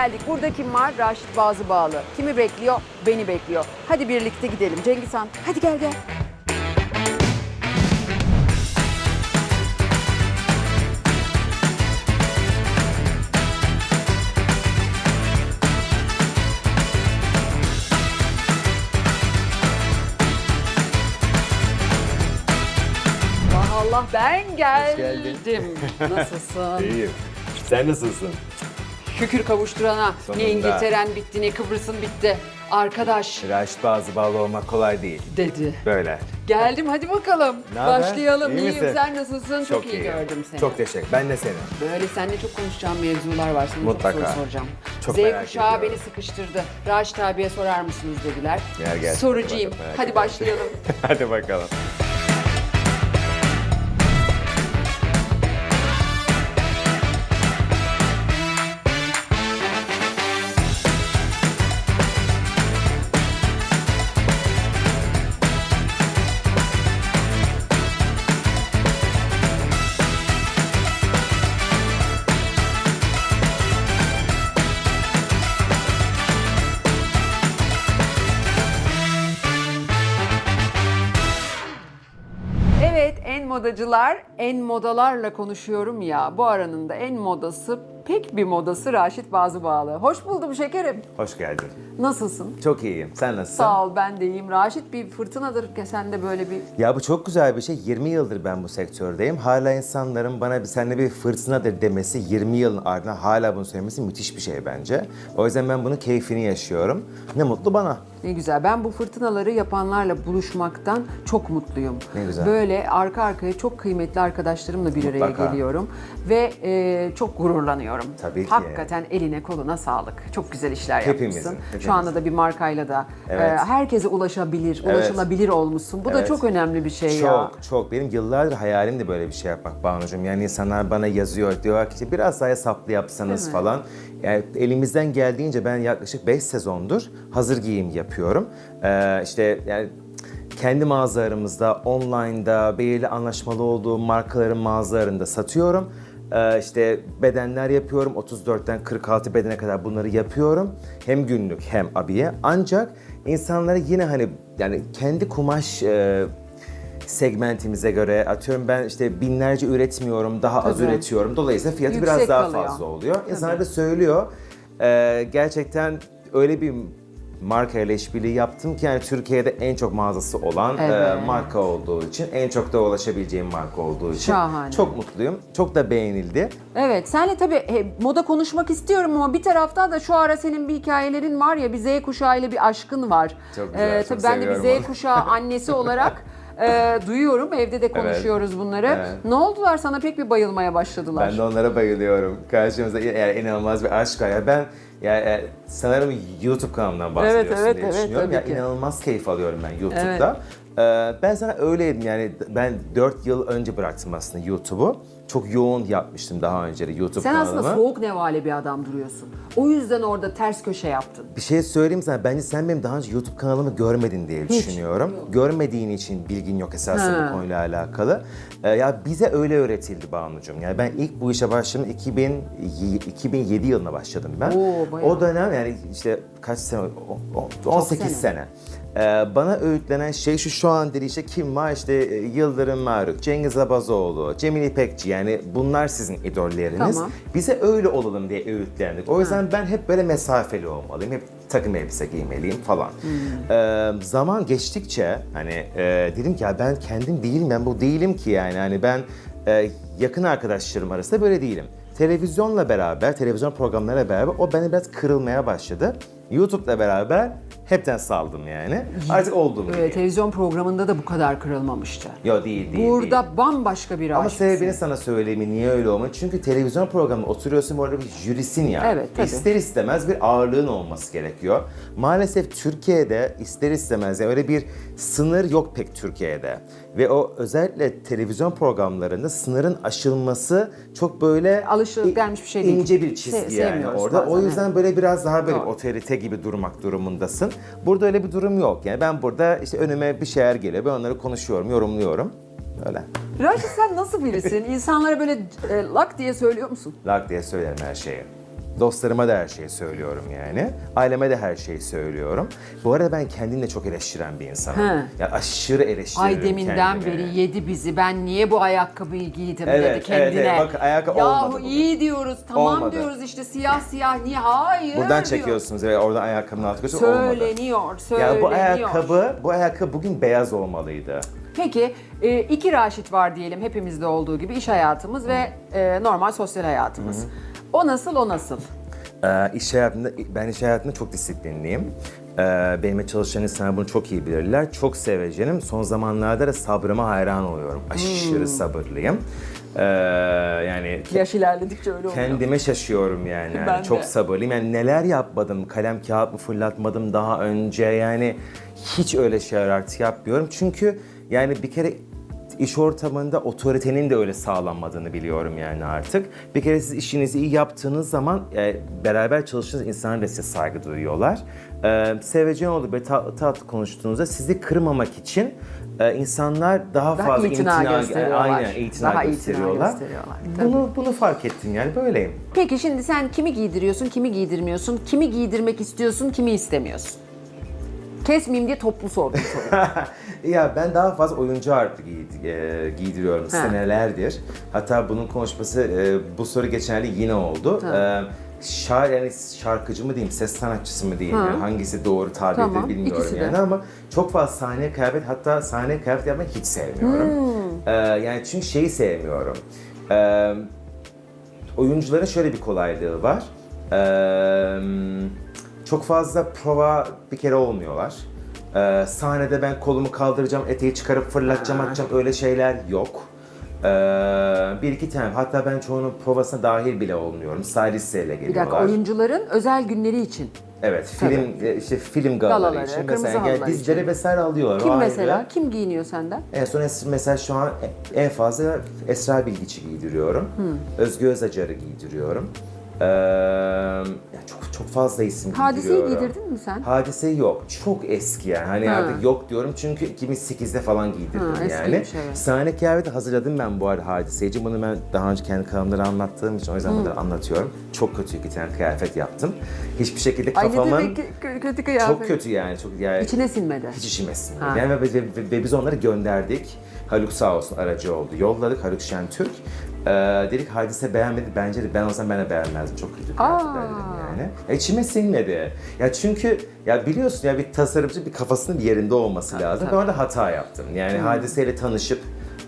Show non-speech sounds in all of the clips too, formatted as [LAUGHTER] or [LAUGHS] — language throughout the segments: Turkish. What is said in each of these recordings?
geldik. Burada kim var? Raşit Bazı Bağlı. Kimi bekliyor? Beni bekliyor. Hadi birlikte gidelim. Cengiz Han hadi gel gel. Allah ben geldim. [LAUGHS] Nasılsın? İyiyim. Sen nasılsın? Şükür kavuşturana. Sonunda. Ne İngiltere'n bitti ne Kıbrıs'ın bitti. Arkadaş Raşit bazı bağlı olmak kolay değil. dedi. Böyle. Geldim hadi bakalım. Ne haber? Başlayalım. İyi İyiyim misin? sen nasılsın? Çok, iyi gördüm seni. Çok teşekkür. Ben de seni. Böyle seninle çok konuşacağım mevzular var. Sana Mutlaka. çok soru soracağım. Çok Z merak kuşağı ediyorum. beni sıkıştırdı. Raşit abiye sorar mısınız dediler. Gel, gel. Sorucuyum. Merak Hadi ediyorum. başlayalım. [LAUGHS] Hadi bakalım. Modacılar en modalarla konuşuyorum ya. Bu aranın da en modası pek bir modası Raşit Bazı Bağlı. Hoş buldum şekerim. Hoş geldin. Nasılsın? Çok iyiyim. Sen nasılsın? Sağ ol ben de iyiyim. Raşit bir fırtınadır ki sen de böyle bir Ya bu çok güzel bir şey. 20 yıldır ben bu sektördeyim. Hala insanların bana bir seninle bir fırtınadır demesi, 20 yılın ardından hala bunu söylemesi müthiş bir şey bence. O yüzden ben bunun keyfini yaşıyorum. Ne mutlu bana. Ne güzel. Ben bu fırtınaları yapanlarla buluşmaktan çok mutluyum. Ne güzel. Böyle arka arkaya çok kıymetli arkadaşlarımla bir araya Mutlaka. geliyorum ve e, çok gururlanıyorum. Tabii ki. Hakikaten eline koluna sağlık. Çok güzel işler Hepimizin, yapmışsın. hepimizin. Şu anda da bir markayla da e, Evet. herkese ulaşabilir, Evet. ulaşılabilir olmuşsun. Bu da Evet. çok önemli bir şey çok, ya. Çok Benim yıllardır hayalim de böyle bir şey yapmak Banucuğum. Yani insanlar bana yazıyor, diyorlar ki işte biraz daha hesaplı yapsanız falan. Yani elimizden geldiğince ben yaklaşık 5 sezondur hazır giyim yapıyorum. Ee, işte yani kendi mağazalarımızda, online'da, belirli anlaşmalı olduğum markaların mağazalarında satıyorum. Ee, işte bedenler yapıyorum. 34'ten 46 bedene kadar bunları yapıyorum. Hem günlük hem abiye. Ancak insanlara yine hani yani kendi kumaş e, segmentimize göre atıyorum ben işte binlerce üretmiyorum, daha az Tabii. üretiyorum. Dolayısıyla fiyatı Yüksek biraz daha kalıyor. fazla oluyor. İnsanlar da söylüyor. Ee, gerçekten öyle bir marka ile işbirliği yaptım ki yani Türkiye'de en çok mağazası olan e, Evet. marka olduğu için, en çok da ulaşabileceğim marka olduğu için Şahane. çok mutluyum. Çok da beğenildi. Evet, senle tabii e, moda konuşmak istiyorum ama bir taraftan da şu ara senin bir hikayelerin var ya, bir Z kuşağıyla bir aşkın var. Çok güzel, çok tabii ben de bir seviyorum Z onu. kuşağı annesi [LAUGHS] olarak e, duyuyorum, evde de konuşuyoruz bunları. evet. Ne oldular sana pek bir bayılmaya başladılar. Ben de onlara bayılıyorum. Karşımızda yani inanılmaz bir aşk var. Ya ben ya, ya sanırım YouTube kanalımdan bahsediyorsun evet, diye evet, düşünüyorum. tabii ya ki. inanılmaz keyif alıyorum ben YouTube'da. Ee, ben sana öyleydim yani ben 4 yıl önce bıraktım aslında YouTube'u. Çok yoğun yapmıştım daha önce de YouTube Sen kanalımı. aslında soğuk nevale bir adam duruyorsun. O yüzden orada ters köşe yaptın. Bir şey söyleyeyim sana. Bence sen benim daha önce YouTube kanalımı görmedin diye düşünüyorum. Görmediğin için bilgin yok esasında Ha. bu konuyla alakalı. Ee, ya bize öyle öğretildi Banucuğum. Yani ben ilk bu işe başladım 2000, y- 2007 yılında başladım ben. Oo, bayağı. o dönem yani işte kaç sene? O- o- 18 sene. sene. Ee, bana öğütlenen şey şu şu an dedi işte kim var işte e, Yıldırım Maruk, Cengiz Abazoğlu, Cemil İpekçi yani bunlar sizin idolleriniz. Tamam. Bize öyle olalım diye öğütlendik. O yüzden ben hep böyle mesafeli olmalıyım. Hep takım elbise giymeliyim falan. Ee, zaman geçtikçe hani e, dedim ki ya ben kendim değilim ben bu değilim ki yani. Hani ben e, yakın arkadaşlarım arasında böyle değilim. Televizyonla beraber, televizyon programlarıyla beraber o beni biraz kırılmaya başladı. YouTube'la beraber hepten saldım yani. Artık olduğum Ee, gibi. televizyon programında da bu kadar kırılmamıştı. Yo değil değil. Burada değil. bambaşka bir Ama aşksın. sebebini sana söyleyeyim niye öyle olmadı. Çünkü televizyon programında oturuyorsun bu arada bir jürisin ya. Evet, tabii. İster istemez bir ağırlığın olması gerekiyor. Maalesef Türkiye'de ister istemez yani öyle bir sınır yok pek Türkiye'de. Ve o özellikle televizyon programlarında sınırın aşılması çok böyle Alışılıp gelmiş bir şey değil. ince bir Se- çizgi yani sevmiyoruz orada. O yüzden böyle biraz daha böyle Doğru. otorite gibi durmak durumundasın. Burada öyle bir durum yok. Yani ben burada işte önüme bir şeyler geliyor. Ben onları konuşuyorum, yorumluyorum. Öyle. Raşit sen nasıl birisin? İnsanlara böyle e, lak diye söylüyor musun? Lak diye söylerim her şeyi. Dostlarıma da her şeyi söylüyorum yani. Aileme de her şeyi söylüyorum. Bu arada ben kendimle çok eleştiren bir insanım. He. Ya aşırı eleştiririm Ay deminden kendimi. beri yedi bizi. Ben niye bu ayakkabıyı giydim Evet, dedi evet, kendine. evet. Bak, ayakkabı Yahu olmadı bugün. iyi diyoruz. Tamam Olmadı. diyoruz işte siyah siyah. Niye? Hayır Buradan diyor. çekiyorsunuz ve oradan ayakkabının altı götürüyor. Olmadı. Söyleniyor, söyleniyor. Ya bu ayakkabı, bu ayakkabı bugün beyaz olmalıydı. Peki e, iki Raşit var diyelim hepimizde olduğu gibi iş hayatımız ve e, normal sosyal hayatımız. O nasıl o nasıl? Ee, iş hayatında, ben iş hayatında çok disiplinliyim. Ee, benimle çalışan insanlar bunu çok iyi bilirler. Çok sevecenim. Son zamanlarda da sabrıma hayran oluyorum. Aşırı Hmm. sabırlıyım. Ee, yani Yaş ilerledikçe öyle oluyor. kendime şaşıyorum yani. [LAUGHS] Yani Ben çok de. sabırlıyım. Yani neler yapmadım, kalem kağıt mı fırlatmadım daha önce yani hiç öyle şeyler artık yapmıyorum. Çünkü yani bir kere iş ortamında otoritenin de öyle sağlanmadığını biliyorum yani artık. Bir kere siz işinizi iyi yaptığınız zaman e, beraber çalıştığınız insanlar da size saygı duyuyorlar. E, sevecen olup ve tatlı tatlı konuştuğunuzda sizi kırmamak için e, insanlar daha, Daha fazla itina gösteriyorlar. Aynen itina Daha itina gösteriyorlar. gösteriyorlar, Bunu, bunu fark ettim yani böyleyim. Peki şimdi sen kimi giydiriyorsun, kimi giydirmiyorsun, kimi giydirmek istiyorsun, kimi istemiyorsun? Kesmeyeyim diye toplu sordum soruyu. [LAUGHS] ya ben daha fazla oyuncu artık giy- e, giydiriyorum senelerdir. Hatta bunun konuşması e, bu soru geçenlerde yine oldu. E, şair yani şarkıcı mı diyeyim, ses sanatçısı mı diyeyim, yani hangisi doğru tabirdir Tamam, bilmiyorum ikisi de. yani ama çok fazla sahneye kıyafet hatta sahneye kıyafet yapmayı hiç sevmiyorum. Hmm. E, yani çünkü şeyi sevmiyorum. E, oyuncuların şöyle bir kolaylığı var. Ee, çok fazla prova bir kere olmuyorlar. Ee, sahnede ben kolumu kaldıracağım, eteği çıkarıp fırlatacağım, atacağım öyle şeyler yok. Ee, bir iki tane, hatta ben çoğunun provasına dahil bile olmuyorum. Stylisteyle Bir geliyorlar. dakika oyuncuların özel günleri için. Evet, film e, işte film galaları, Galaları, için kırmızı mesela yani halılar dizleri için. vesaire alıyorlar. Kim ayrı. mesela? Kim giyiniyor senden? En son es- mesela şu an en fazla Esra Bilgiç'i giydiriyorum. Özgü Özacar'ı giydiriyorum. Ee, ya çok çok fazla isim Hadiseyi giydiriyorum. giydirdin mi sen? Hadise yok. Çok eski yani. Hani Ha. artık yok diyorum çünkü 2008'de falan giydirdim Ha, yani. eskiymiş, evet. Sahne kıyafeti hazırladım ben bu arada hadiseci. Bunu ben daha önce kendi kanalımda anlattığım için o yüzden burada anlatıyorum. Çok kötü iki tane kıyafet yaptım. Hiçbir şekilde Ay ne kafamın... demek ki kö- kötü kıyafet. Çok kötü yani. Çok yani İçine sinmedi. hiç işime sinmedi. Ha. Yani ve, ve- ve- ve biz onları gönderdik. Haluk sağ olsun aracı oldu. Yolladık Haluk Şentürk. Ee, dedik hadise beğenmedi. Bence de ben olsam ben de beğenmezdim. Çok kötü kıyafetler dedim yani. Ya içime sinmedi. Ya çünkü ya biliyorsun ya bir tasarımcı bir kafasının bir yerinde olması lazım. Ben orada hata yaptım. Yani Hmm. hadiseyle tanışıp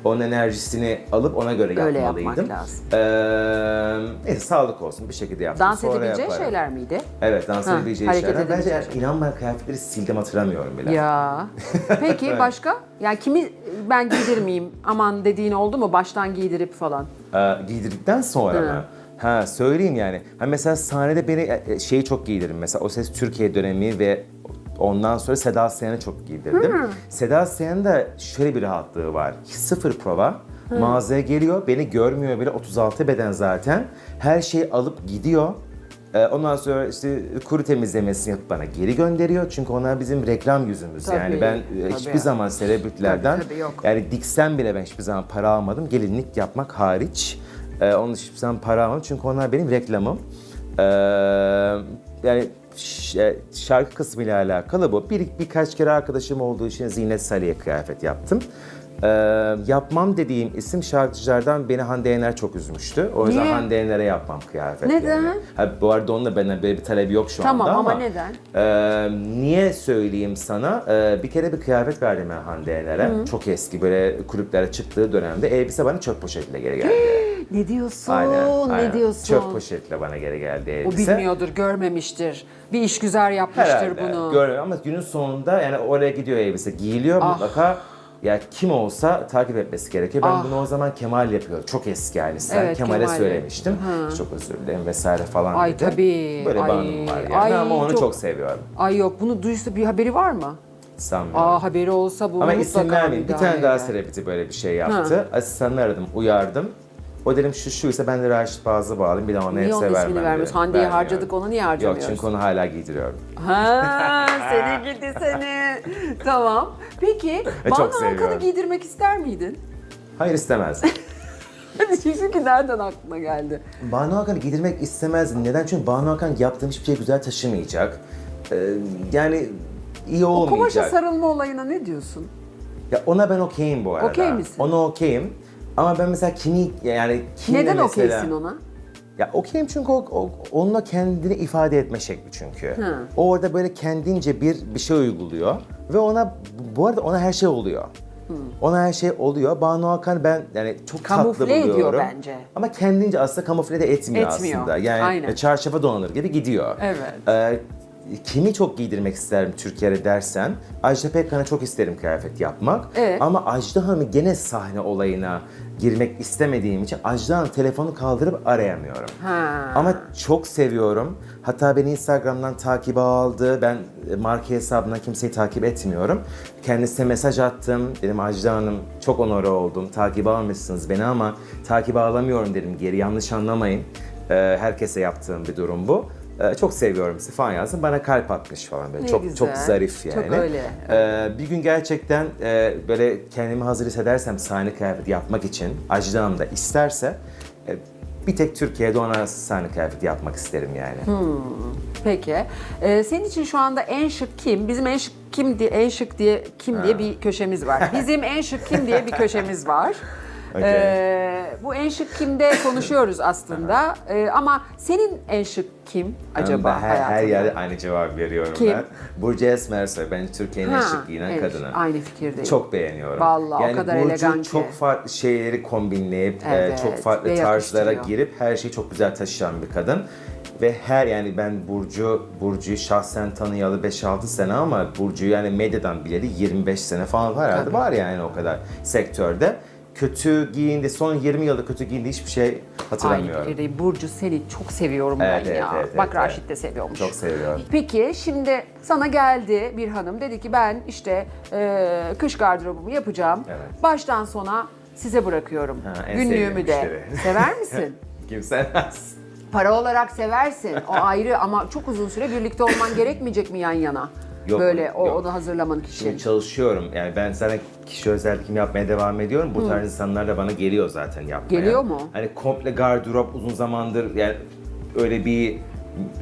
onun enerjisini alıp ona göre Öyle yapmalıydım. yapmak lazım. Ee, neyse sağlık olsun bir şekilde yaptım. Dans Sonra edebileceği yaparım. şeyler miydi? Evet dans Ha, edebileceği şeyler. Bence yani, inan ben kıyafetleri sildim hatırlamıyorum bile. Ya. [LAUGHS] Peki başka? Yani kimi ben giydirmeyeyim aman dediğin oldu mu? Baştan giydirip falan. Ee, giydirdikten sonra Hı. mı? Ha söyleyeyim yani. Ha mesela sahnede beni e, şeyi çok giydirdim. Mesela O Ses Türkiye dönemi ve ondan sonra Seda Sayan'ı çok giydirdim. Seda Sayan'ın da şöyle bir rahatlığı var. Sıfır prova. Mağazaya geliyor, beni görmüyor bile 36 beden zaten. Her şeyi alıp gidiyor. Ee, Ondan sonra işte kuru temizlemesini yapıp bana geri gönderiyor. Çünkü onlar bizim reklam yüzümüz. Tabii, yani ben e, tabii. hiçbir zaman selebritilerden Tabii, tabii, yok. yani Dix'ten bile ben hiçbir zaman para almadım. Gelinlik yapmak hariç. Ee, onun hiçbir zaman para almadım. Çünkü onlar benim reklamım. Ee, yani ş- şarkı kısmıyla alakalı bu. Bir, birkaç kere arkadaşım olduğu için Zinet Salih'e kıyafet yaptım. Ee, yapmam dediğim isim şarkıcılardan beni Hande Yener çok üzmüştü. O yüzden Niye? Hande Yener'e yapmam kıyafet. Neden? yani. Ha, bu arada onunla benden böyle bir talebi yok şu Tamam, anda ama ama. neden? Ee, niye söyleyeyim sana? Ee, bir kere bir kıyafet verdim ben Hande Yener'e. Çok eski böyle kulüplere çıktığı dönemde elbise bana çöp poşetiyle geri geldi. [GASPS] Ne diyorsun? aynen, ne diyorsun? Çöp poşetle bana geri geldi o elbise. bilmiyordur, görmemiştir. Bir işgüzar yapmıştır Herhalde. bunu. Görmüyorum ama günün sonunda yani oraya gidiyor elbise giyiliyor Ah. mutlaka. Ya kim olsa takip etmesi gerekiyor. Ben Ah. bunu o zaman Kemal yapıyor. Çok eski yani. Sen Evet, Kemal'e Kemal'le. söylemiştim. Çok özür dilerim vesaire falan Ay, dedi. tabii. Böyle Ay, anım var yani ay, ama onu çok- çok, seviyorum. Ay yok bunu duysa bir haberi var mı? Sanmıyorum. Aa haberi olsa bunu Ama isim vermeyeyim. Bir tane daha selebriti böyle bir şey yaptı. Asistanını aradım, uyardım. O dedim şu şuysa ben de Raşit Bazı bağlayayım bir daha ona Niye hepsi onun vermem ismini vermiyoruz? Hande'yi Vermiyorum. harcadık onu niye Yok harcamıyoruz? çünkü onu hala giydiriyorum. Ha, seni gidi seni. [LAUGHS] tamam. Peki çok Banu seviyorum. giydirmek ister miydin? Hayır istemez. [LAUGHS] Ki nereden aklına geldi? Banu Hakan'ı giydirmek istemezdim. Neden? Çünkü Banu Hakan yaptığım hiçbir şey güzel taşımayacak. Ee, yani iyi O kumaşa olmayacak. sarılma olayına ne diyorsun? Ya ona ben okeyim bu arada. Okey misin? Ona okeyim. Ama ben mesela kimi yani kimi Neden mesela... okeysin ona? Ya okeyim çünkü o, o- onunla kendini ifade etme şekli çünkü. Hı. O orada böyle kendince bir bir şey uyguluyor ve ona bu arada ona her şey oluyor. Ona her şey oluyor. Banu Hakan ben yani çok Kamufle tatlı ediyor buluyorum. bence. Ama kendince aslında kamufle de etmiyor, Etmiyor. aslında. Yani Aynen. çarşafa dolanır gibi gidiyor. Evet. Ee, kimi çok giydirmek isterim Türkiye'de dersen Ajda Pekkan'a çok isterim kıyafet yapmak. Evet. Ama Ajda Hanım'ı gene sahne olayına girmek istemediğim için Ajda Hanım telefonu kaldırıp arayamıyorum. Ha. Ama çok seviyorum. Hatta beni Instagram'dan takip aldı. Ben e, marka hesabından kimseyi takip etmiyorum. Kendisine mesaj attım. Dedim Ajda Hanım çok onore oldum. Takip almışsınız beni ama takip alamıyorum dedim geri. Yanlış anlamayın. Ee, herkese yaptığım bir durum bu. Ee, çok seviyorum sizi falan yazdım. Bana kalp atmış falan böyle. Ne çok güzel. çok zarif Çok yani. öyle. Ee, bir gün gerçekten e, böyle kendimi hazır hissedersem sahne kıyafeti yapmak için Ajda Hanım da isterse e, bir tek Türkiye'de ona sahne kıyafeti yapmak isterim yani. Peki. Ee, senin için şu anda en şık kim? Bizim en şık kim diye en şık diye kim diye bir köşemiz var. [LAUGHS] Bizim en şık kim diye bir köşemiz var. Okey. Ee, bu en şık kimde konuşuyoruz aslında. Ee, ama senin en şık kim acaba ben her, her yerde aynı cevap veriyorum Kim? ben. Burcu Esmersoy, ben Türkiye'nin en şık giyinen en- kadını. Aynı fikirdeyim. Çok beğeniyorum. Vallahi o yani kadar Burcu elegan ki. çok farklı şeyleri kombinleyip, e, Evet, çok farklı ve tarzlara girip her şeyi çok güzel taşıyan bir kadın. Ve her yani ben Burcu, Burcu'yu şahsen tanıyalı 5-6 sene ama Burcu'yu yani medyadan bileli 25 sene falan var herhalde. Var yani o kadar sektörde. Kötü giyindi, son 20 yılda kötü giyindi hiçbir şey Aynı hatırlamıyorum. fikirdeyim. Burcu seni çok seviyorum Evet, ben evet, ya. evet, Bak evet, Raşit de seviyormuş. Çok seviyorum. Peki şimdi sana geldi bir hanım dedi ki ben işte e, kış gardırobumu yapacağım. Evet. Baştan sona size bırakıyorum. Ha, en Günlüğümü sevdiğim de. müşteri. Sever misin? [LAUGHS] Kim sevmez. Para olarak seversin. O ayrı ama çok uzun süre birlikte olman gerekmeyecek mi yan yana? Yok, Böyle o, yok. onu hazırlaman için. Şimdi çalışıyorum. Yani ben sana kişi özel yapmaya devam ediyorum. Bu tarz insanlar da bana geliyor zaten yapmaya. Geliyor mu? Hani komple gardırop uzun zamandır yani öyle bir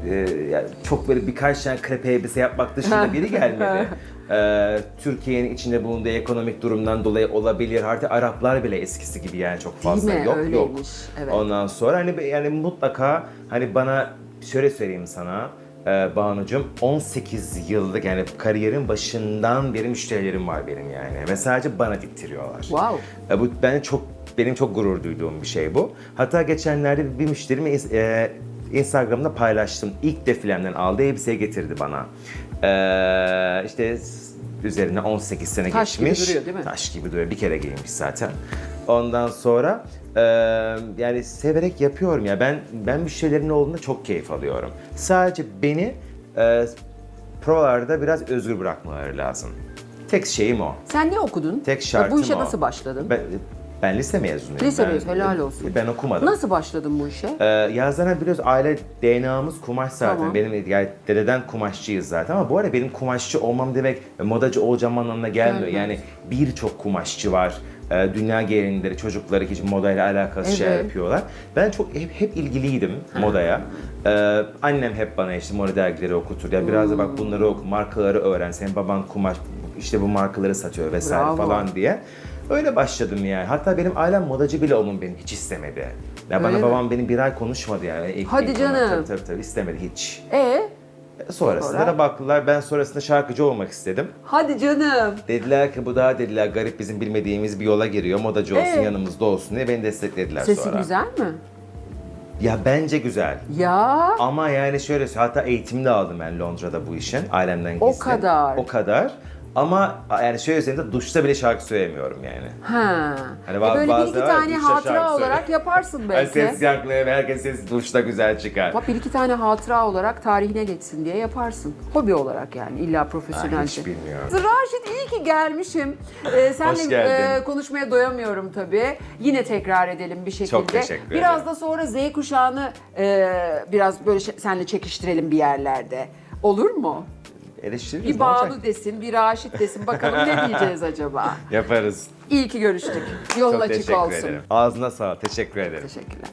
e, yani çok böyle birkaç tane krepe elbise yapmak dışında [LAUGHS] biri gelmedi. Ee, [LAUGHS] Türkiye'nin içinde bulunduğu ekonomik durumdan dolayı olabilir. Artık Araplar bile eskisi gibi yani çok fazla mi? yok yok. Öyleymiş, evet. Ondan sonra hani yani mutlaka hani bana şöyle söyleyeyim sana e, Banu'cum 18 yıllık yani kariyerin başından beri müşterilerim var benim yani ve sadece bana diktiriyorlar. Wow. E, bu ben çok benim çok gurur duyduğum bir şey bu. Hatta geçenlerde bir müşterimi e, Instagram'da paylaştım. İlk defilemden aldığı elbiseyi getirdi bana. E, işte üzerine 18 sene Taş gibi geçmiş. duruyor, değil mi? Taş gibi duruyor. Bir kere giymiş zaten. Ondan sonra e, yani severek yapıyorum ya. Ben ben müşterilerin olduğunda çok keyif alıyorum. Sadece beni e, provalarda biraz özgür bırakmaları lazım. Tek şeyim o. Sen ne okudun? Tek Ya şartım Bu işe o. nasıl başladın? Ben, ben lise mezunuyum. Lise Ben- mezunu, helal olsun. Ben okumadım. Nasıl başladın bu işe? Ee, ya zaten biliyoruz aile DNA'mız kumaş zaten. Tamam. Benim yani dededen kumaşçıyız zaten ama bu arada benim kumaşçı olmam demek modacı olacağım anlamına gelmiyor. Yani birçok kumaşçı var. Ee, dünya gelinleri, çocukları hiç modayla alakalı şey Evet. yapıyorlar. Ben çok hep, hep ilgiliydim modaya. Ee, annem hep bana işte moda dergileri okutur. Ya biraz da bak bunları oku, markaları öğren. Senin baban kumaş, işte bu markaları satıyor vesaire Bravo. falan diye. Öyle başladım yani. Hatta benim ailem modacı bile olmamı benim hiç istemedi. Ya bana mi? babam benim bir ay konuşmadı yani. İlk, Hadi ilk canım. ona- Tabii, tabii tabii istemedi hiç. E Sonrasında Sonra? da baktılar ben sonrasında şarkıcı olmak istedim. hadi canım. Dediler ki bu daha dediler garip bizim bilmediğimiz bir yola giriyor. Modacı olsun Ee? yanımızda olsun diye beni desteklediler Sesi sonra. güzel mi? Ya bence güzel. Ya Ama yani şöyle hatta eğitimini de aldım ben Londra'da bu işin ailemden gizli. O kadar. O kadar. Ama yani şöyle söyleyeyim de duşta bile şarkı söylemiyorum yani. Ha. Hani E ba- böyle bir bazı iki tane hatıra olarak yaparsın Hani belki. ses yankılayıp herkes ses duşta güzel çıkar. Bak bir iki tane hatıra olarak tarihine geçsin diye yaparsın. Hobi olarak yani illa profesyonelce. Ay, hiç bilmiyorum. Raşit iyi ki gelmişim. Ee, senle e, konuşmaya doyamıyorum tabii. Yine tekrar edelim bir şekilde. Çok teşekkür Biraz ederim. da sonra Z kuşağını e, biraz böyle şey- senle çekiştirelim bir yerlerde. Olur mu? Eleştiririz. Bir ne olacak? Banu desin, bir Raşit desin. Bakalım ne [LAUGHS] diyeceğiz acaba? Yaparız. İyi ki görüştük. Yolun Çok açık teşekkür olsun. ederim. Ağzına sağlık. Teşekkür ederim. Teşekkürler.